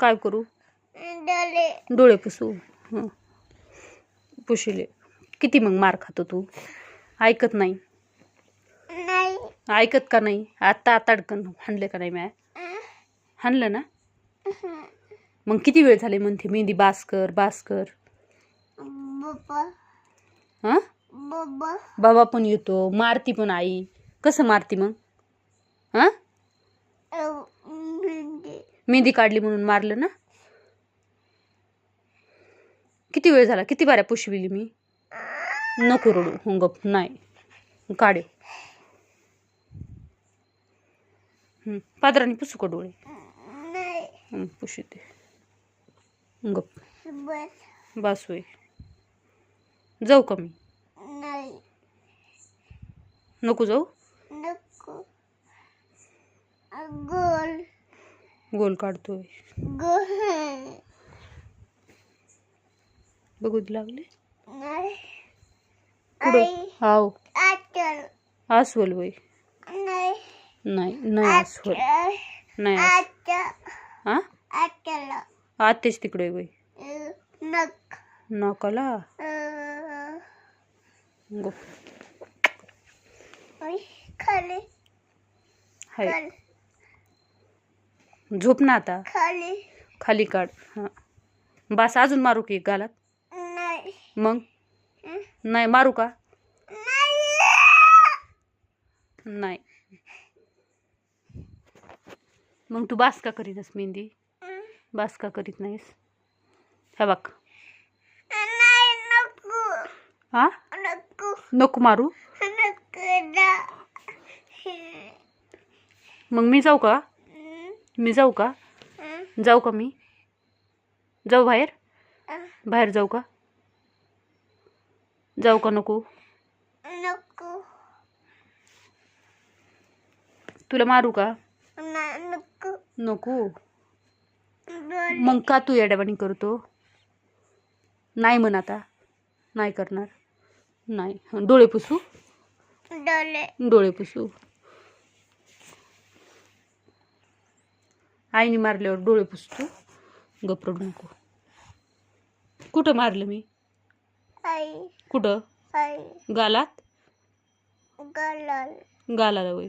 काय करू? डोळे. पुसू. पुशिले. किती मग मार खातो तू? ऐकत नाही. ऐकत का नाही? आत्ता आता अडकन. हाणले का नाही मॅ हाणलं ना? मग किती वेळ झाले म्हणते मेहंदी? बास कर बास कर. बाबा हां? बाबा बाबा पण येतो. मारती पण आई. कसं मारती मग? हां? मेहंदी काढली म्हणून मारलं ना? किती वेळ झाला? किती बाऱ्या पुशविली मी? नको रडू हो गप नाही. काढे पादराने पुसू का डोळे? नाही. पुसू दे. गप. बस. होय जाऊ का मी? नको जाऊ? नको. गोल गोल काढतोय. बघू लागले? हाव. आचल अस्वल वय नाही नाही नाही अस्वल. हा आतेच तिकडे वय नक नकाला? हाय. खाली. झोप ना आता. खाली. खाली काढ. हां. बास अजून मारू की गालात? नाही. मग? नाही मारू का? नाही. नाही. मग तू बास का करीतस मेहंदी? बास का करीत नाहीस? हे बघ. नाही नको. हा नको. नको मारू? नको ना. मग मी जाऊ का? मी जाऊ का? जाऊ का मी? जाऊ बाहेर? बाहेर जाऊ का? जाऊ का नको? नको. तुला मारू का? नको. मग का तू येड्यावानी करतो? नाही म्हण आता. नाही करणार. नाही. डोळे पुसू? डोळे पुसू. आईने मारल्यावर डोळे पुसतो. गपरडू नको. कुठं मारलं मी? कुठं? गालात? गलाल. वय.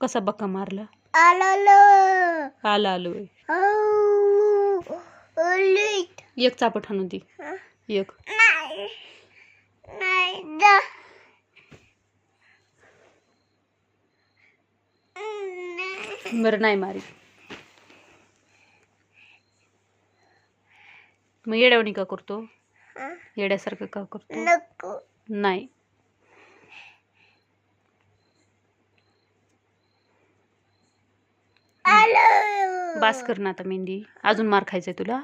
कसा बक्का मारला? आलालो. आला आलं वय. एक चापट हाणून ती एक. दा नाही बरं नाही मारी मग येड्यावानी का करतो? येड्यासारखं का करतो? नाही. बास कर ना आता मेहंदी. अजून मार खायचंय तुला?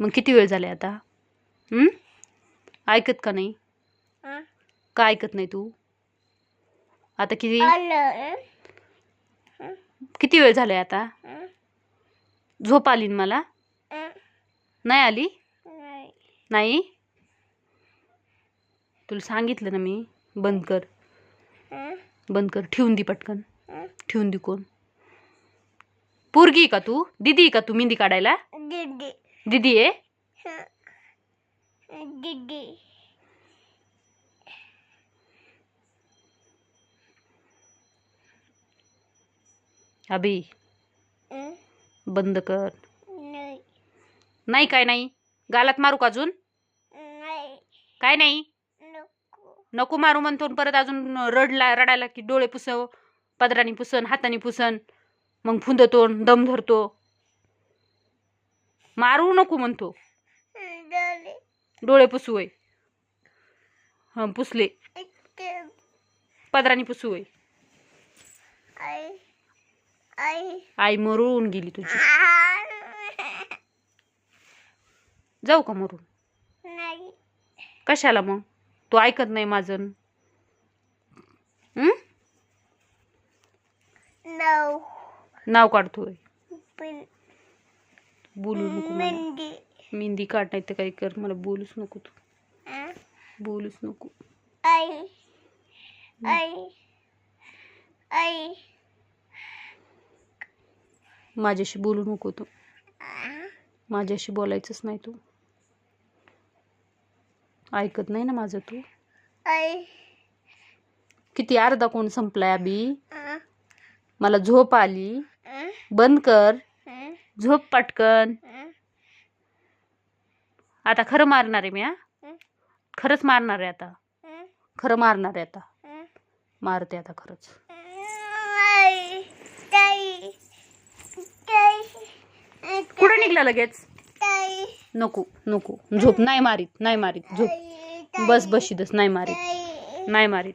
मग किती वेळ झालाय आता? ऐकत का नाही? का ऐकत नाही तू? आता किती? किती वेळ झालाय आता? झोप आली मला? नाही आली? नाही. तुला सांगितलं ना मी. बंद कर? बंद कर. ठेवून दे पटकन? ठेवून दे कोण? पोरगी का तू? दिदी का तू मेहंदी काढायला? दीदी. दिदी आहे. दीदी. अभि? बंद कर. नाही काय नाही? गालात मारू का अजून? काय नाही? नको. मारू म्हणतो परत अजून रडला रडायला की डोळे पुसव पदराने पुसन हाताने पुसन. मग फुंदतो दम धरतो. मारू नको म्हणतो. डोळे. पुसू वय हं पुसले. पदराने आई. आई. मरून गेली तुझी. जाऊ का मरून नाही. कशाला मग? तू ऐकत नाही माझं? नऊ नाव. काढतोय बोलू नको मला. मेहंदी काढ नाही तर काही कर. मला बोलूच नको तू? बोलूच नको. आई. आई. आई. माझ्याशी बोलू नको तू. माझ्याशी बोलायचंच नाही तू. ऐकत नाही ना माझं तू? किती अर्धा कोण संपलाय अबी मला झोप आली. बंद कर. झोप पटकन. आता खरं मारणार आहे मी हा? खरंच मारणार आहे आता. खरं मारणार आहे आता. मारते आता खरंच. कुठं निघला लगेच? नको नको. झोप नाही मारीत नाही मारीत. झोप. बस बशी दस नाही मारीत. नाही मारीत.